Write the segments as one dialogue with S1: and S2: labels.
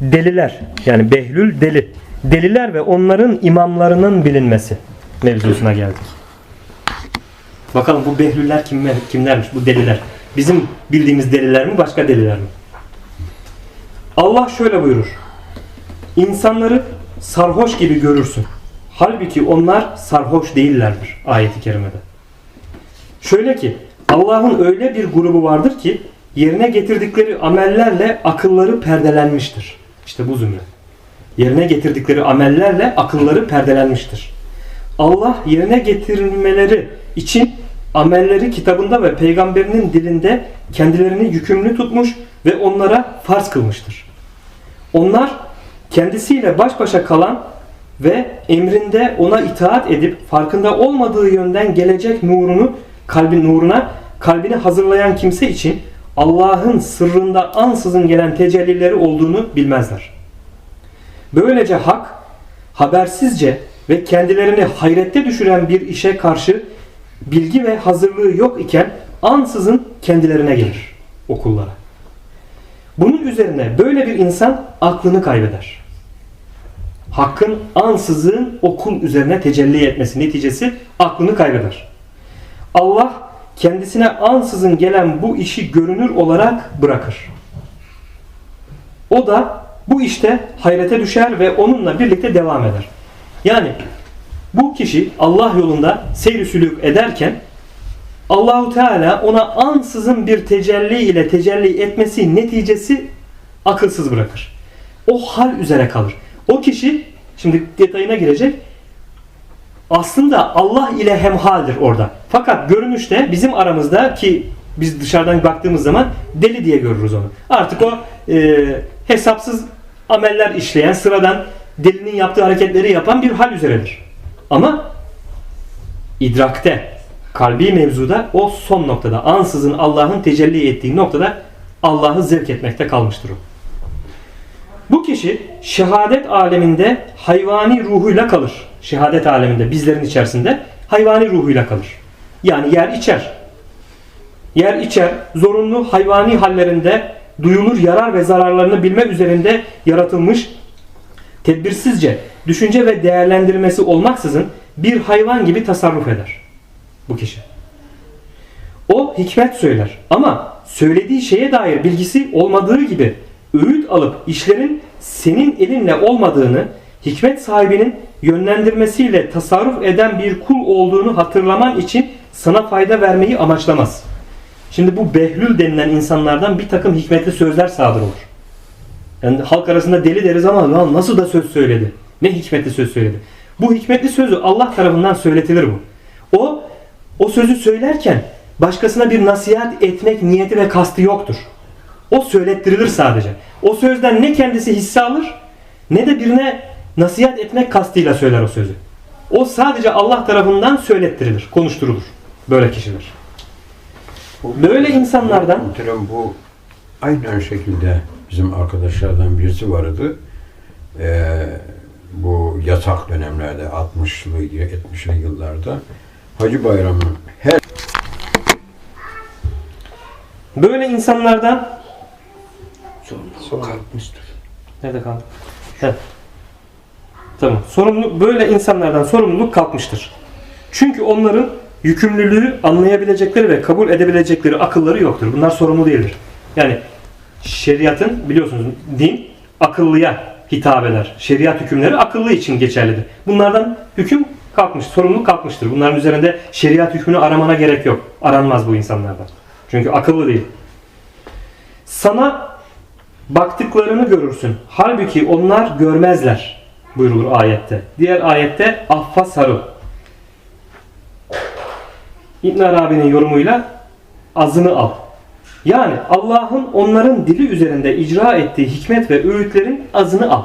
S1: deliler yani Behlül deli. Deliler ve onların imamlarının bilinmesi mevzusuna geldik. Bakalım bu Behlüller kimler, kimlermiş bu deliler? Bizim bildiğimiz deliler mi başka deliler mi? Allah şöyle buyurur. İnsanları sarhoş gibi görürsün. Halbuki onlar sarhoş değillerdir ayeti kerimede. Şöyle ki Allah'ın öyle bir grubu vardır ki yerine getirdikleri amellerle akılları perdelenmiştir. İşte bu zümre. Yerine getirdikleri amellerle akılları perdelenmiştir. Allah yerine getirilmeleri için amelleri kitabında ve peygamberinin dilinde kendilerini yükümlü tutmuş ve onlara farz kılmıştır. Onlar kendisiyle baş başa kalan ve emrinde ona itaat edip farkında olmadığı yönden gelecek nurunu kalbin nuruna kalbini hazırlayan kimse için Allah'ın sırrında ansızın gelen tecellileri olduğunu bilmezler. Böylece hak habersizce ve kendilerini hayrette düşüren bir işe karşı bilgi ve hazırlığı yok iken ansızın kendilerine gelir okullara. Bunun üzerine böyle bir insan aklını kaybeder. Hakkın ansızın okul üzerine tecelli etmesi neticesi aklını kaybeder. Allah kendisine ansızın gelen bu işi görünür olarak bırakır. O da bu işte hayrete düşer ve onunla birlikte devam eder. Yani bu kişi Allah yolunda seyri sülük ederken Allahu Teala ona ansızın bir tecelli ile tecelli etmesi neticesi akılsız bırakır. O hal üzere kalır. O kişi şimdi detayına girecek. Aslında Allah ile hemhaldir orada. Fakat görünüşte bizim aramızda ki biz dışarıdan baktığımız zaman deli diye görürüz onu. Artık o e, hesapsız ameller işleyen, sıradan delinin yaptığı hareketleri yapan bir hal üzeredir. Ama idrakte, kalbi mevzuda o son noktada, ansızın Allah'ın tecelli ettiği noktada Allah'ı zevk etmekte kalmıştır o. Bu kişi şehadet aleminde hayvani ruhuyla kalır. Şehadet aleminde bizlerin içerisinde hayvani ruhuyla kalır. Yani yer içer. Yer içer, zorunlu hayvani hallerinde duyulur yarar ve zararlarını bilme üzerinde yaratılmış tedbirsizce düşünce ve değerlendirmesi olmaksızın bir hayvan gibi tasarruf eder bu kişi. O hikmet söyler ama söylediği şeye dair bilgisi olmadığı gibi öğüt alıp işlerin senin elinle olmadığını, hikmet sahibinin yönlendirmesiyle tasarruf eden bir kul olduğunu hatırlaman için sana fayda vermeyi amaçlamaz. Şimdi bu behlül denilen insanlardan bir takım hikmetli sözler sadır olur. Yani halk arasında deli deriz ama "Lan nasıl da söz söyledi? Ne hikmetli söz söyledi? Bu hikmetli sözü Allah tarafından söyletilir bu. O o sözü söylerken başkasına bir nasihat etmek niyeti ve kastı yoktur. O söylettirilir sadece. O sözden ne kendisi hisse alır ne de birine nasihat etmek kastıyla söyler o sözü. O sadece Allah tarafından söylettirilir, konuşturulur. Böyle kişiler. Böyle insanlardan
S2: Muhterem bu aynen şekilde bizim arkadaşlardan birisi vardı. Ee, bu yasak dönemlerde 60'lı 70'li yıllarda Hacı Bayram'ın her
S1: böyle insanlardan
S2: kalkmıştır.
S1: Nerede kaldı? Heh. Tamam. Sorumlu böyle insanlardan sorumluluk kalkmıştır. Çünkü onların yükümlülüğü anlayabilecekleri ve kabul edebilecekleri akılları yoktur. Bunlar sorumlu değildir. Yani şeriatın biliyorsunuz din akıllıya hitap eder. Şeriat hükümleri akıllı için geçerlidir. Bunlardan hüküm kalkmış, sorumluluk kalkmıştır. Bunların üzerinde şeriat hükmünü aramana gerek yok. Aranmaz bu insanlardan. Çünkü akıllı değil. Sana baktıklarını görürsün. Halbuki onlar görmezler buyurulur ayette. Diğer ayette affa sarıl. İbn Arabi'nin yorumuyla azını al. Yani Allah'ın onların dili üzerinde icra ettiği hikmet ve öğütlerin azını al.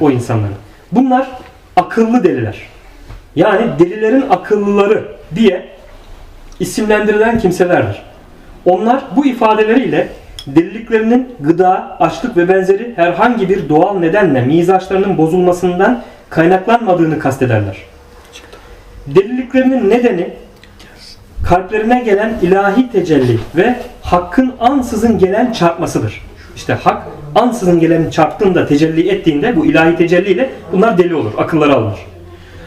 S1: O insanların. Bunlar akıllı deliler. Yani delilerin akıllıları diye isimlendirilen kimselerdir. Onlar bu ifadeleriyle deliliklerinin gıda, açlık ve benzeri herhangi bir doğal nedenle mizaçlarının bozulmasından kaynaklanmadığını kastederler. Deliliklerinin nedeni kalplerine gelen ilahi tecelli ve hakkın ansızın gelen çarpmasıdır. İşte hak ansızın gelen çarptığında, tecelli ettiğinde bu ilahi tecelliyle bunlar deli olur, akılları alınır.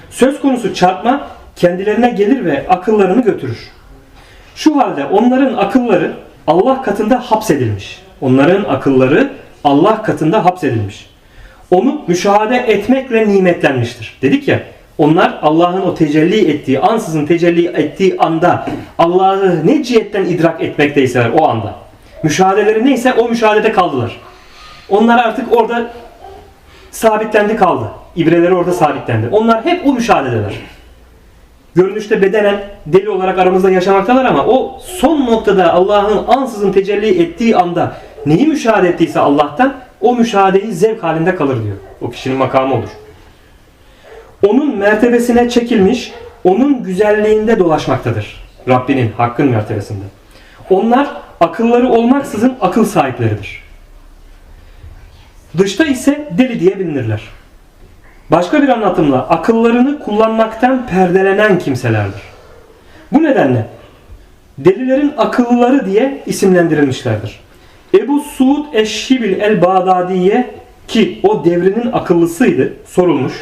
S1: Söz konusu çarpma kendilerine gelir ve akıllarını götürür. Şu halde onların akılları Allah katında hapsedilmiş. Onların akılları Allah katında hapsedilmiş. Onu müşahede etmekle nimetlenmiştir. Dedik ya onlar Allah'ın o tecelli ettiği, ansızın tecelli ettiği anda Allah'ı ne cihetten idrak etmekteyseler o anda. Müşahedeleri neyse o müşahedede kaldılar. Onlar artık orada sabitlendi kaldı. İbreleri orada sabitlendi. Onlar hep o müşahededeler. Görünüşte bedenen deli olarak aramızda yaşamaktalar ama o son noktada Allah'ın ansızın tecelli ettiği anda neyi müşahede ettiyse Allah'tan o müşahedeyi zevk halinde kalır diyor. O kişinin makamı olur. Onun mertebesine çekilmiş, onun güzelliğinde dolaşmaktadır. Rabbinin, hakkın mertebesinde. Onlar akılları olmaksızın akıl sahipleridir. Dışta ise deli diye bilinirler. Başka bir anlatımla akıllarını kullanmaktan perdelenen kimselerdir. Bu nedenle delilerin akıllıları diye isimlendirilmişlerdir. Ebu Suud Eşşibil el Bağdadiye ki o devrinin akıllısıydı sorulmuş.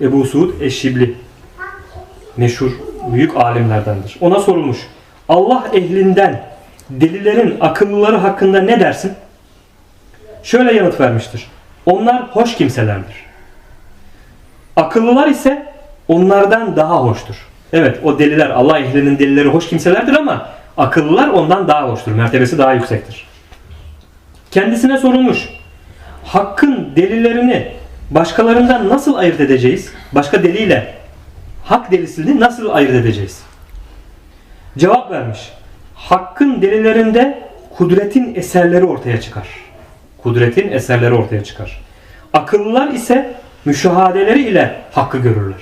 S1: Ebu Suud Eşşibli meşhur büyük alimlerdendir. Ona sorulmuş. Allah ehlinden delilerin akıllıları hakkında ne dersin? Şöyle yanıt vermiştir. Onlar hoş kimselerdir. Akıllılar ise onlardan daha hoştur. Evet o deliler Allah ehlinin delileri hoş kimselerdir ama akıllılar ondan daha hoştur. Mertebesi daha yüksektir. Kendisine sorulmuş. Hakkın delilerini başkalarından nasıl ayırt edeceğiz? Başka deliyle hak delisini nasıl ayırt edeceğiz? Cevap vermiş. Hakkın delilerinde kudretin eserleri ortaya çıkar. Kudretin eserleri ortaya çıkar. Akıllılar ise müşahadeleri ile hakkı görürler.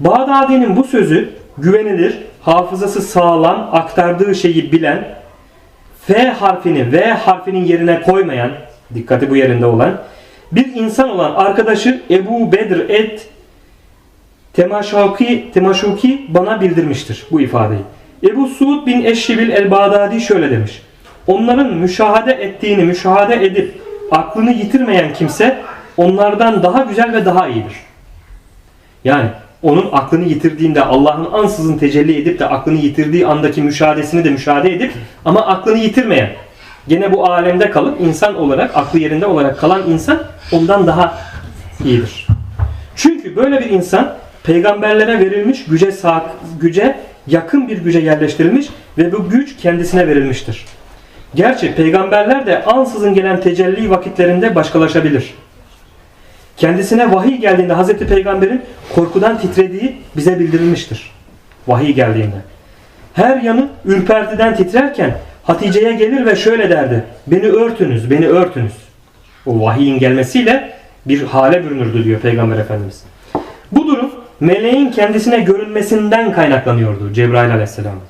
S1: Bağdadi'nin bu sözü güvenilir, hafızası sağlam, aktardığı şeyi bilen, F harfini V harfinin yerine koymayan, dikkati bu yerinde olan, bir insan olan arkadaşı Ebu Bedr et Temaşuki, Temaşuki bana bildirmiştir bu ifadeyi. Ebu Suud bin Eşşibil el-Bağdadi şöyle demiş. Onların müşahede ettiğini müşahede edip aklını yitirmeyen kimse onlardan daha güzel ve daha iyidir. Yani onun aklını yitirdiğinde Allah'ın ansızın tecelli edip de aklını yitirdiği andaki müşahadesini de müşahede edip ama aklını yitirmeyen gene bu alemde kalıp insan olarak aklı yerinde olarak kalan insan ondan daha iyidir. Çünkü böyle bir insan peygamberlere verilmiş güce sağ, güce yakın bir güce yerleştirilmiş ve bu güç kendisine verilmiştir. Gerçi peygamberler de ansızın gelen tecelli vakitlerinde başkalaşabilir. Kendisine vahiy geldiğinde Hazreti Peygamber'in korkudan titrediği bize bildirilmiştir. Vahiy geldiğinde. Her yanı ürpertiden titrerken Hatice'ye gelir ve şöyle derdi. Beni örtünüz, beni örtünüz. O vahiyin gelmesiyle bir hale bürünürdü diyor Peygamber Efendimiz. Bu durum meleğin kendisine görünmesinden kaynaklanıyordu Cebrail Aleyhisselam.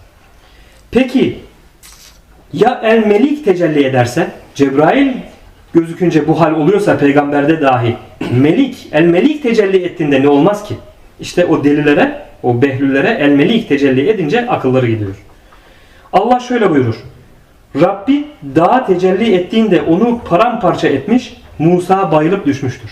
S1: Peki ya el melik tecelli ederse Cebrail gözükünce bu hal oluyorsa peygamberde dahi melik el melik tecelli ettiğinde ne olmaz ki? İşte o delilere o behlüllere el melik tecelli edince akılları gidiyor. Allah şöyle buyurur. Rabbi dağa tecelli ettiğinde onu paramparça etmiş Musa bayılıp düşmüştür.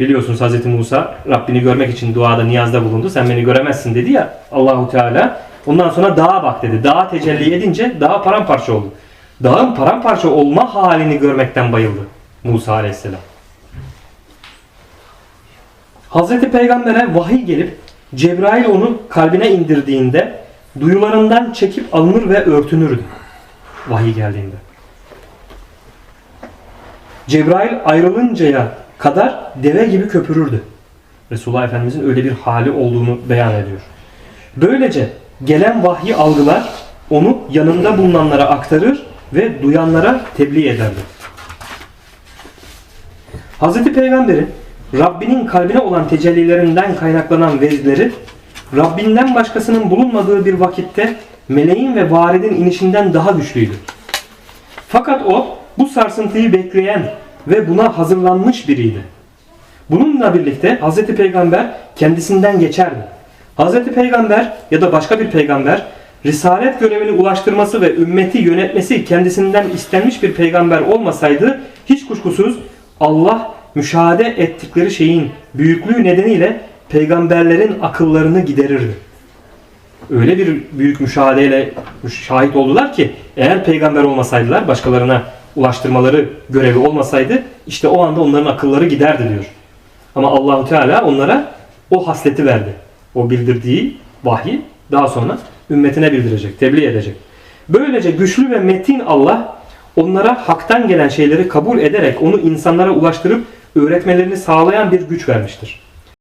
S1: Biliyorsunuz Hz. Musa Rabbini görmek için duada niyazda bulundu. Sen beni göremezsin dedi ya Allahu Teala. Ondan sonra dağa bak dedi. Dağa tecelli edince dağa paramparça oldu. Dağın paramparça olma halini görmekten bayıldı Musa Aleyhisselam. Hazreti Peygamber'e vahiy gelip Cebrail onu kalbine indirdiğinde duyularından çekip alınır ve örtünürdü. Vahiy geldiğinde. Cebrail ayrılıncaya kadar deve gibi köpürürdü. Resulullah Efendimizin öyle bir hali olduğunu beyan ediyor. Böylece gelen vahyi algılar onu yanında bulunanlara aktarır ve duyanlara tebliğ ederdi. Hz. Peygamber'in Rabbinin kalbine olan tecellilerinden kaynaklanan vezleri Rabbinden başkasının bulunmadığı bir vakitte meleğin ve varidin inişinden daha güçlüydü. Fakat o bu sarsıntıyı bekleyen ve buna hazırlanmış biriydi. Bununla birlikte Hz. Peygamber kendisinden geçerdi. Hz. Peygamber ya da başka bir peygamber risalet görevini ulaştırması ve ümmeti yönetmesi kendisinden istenmiş bir peygamber olmasaydı hiç kuşkusuz Allah müşahede ettikleri şeyin büyüklüğü nedeniyle peygamberlerin akıllarını giderirdi. Öyle bir büyük müşahedeyle şahit oldular ki eğer peygamber olmasaydılar başkalarına ulaştırmaları görevi olmasaydı işte o anda onların akılları giderdi diyor. Ama Allahu Teala onlara o hasleti verdi. O bildirdiği vahyi daha sonra ümmetine bildirecek, tebliğ edecek. Böylece güçlü ve metin Allah onlara haktan gelen şeyleri kabul ederek onu insanlara ulaştırıp öğretmelerini sağlayan bir güç vermiştir.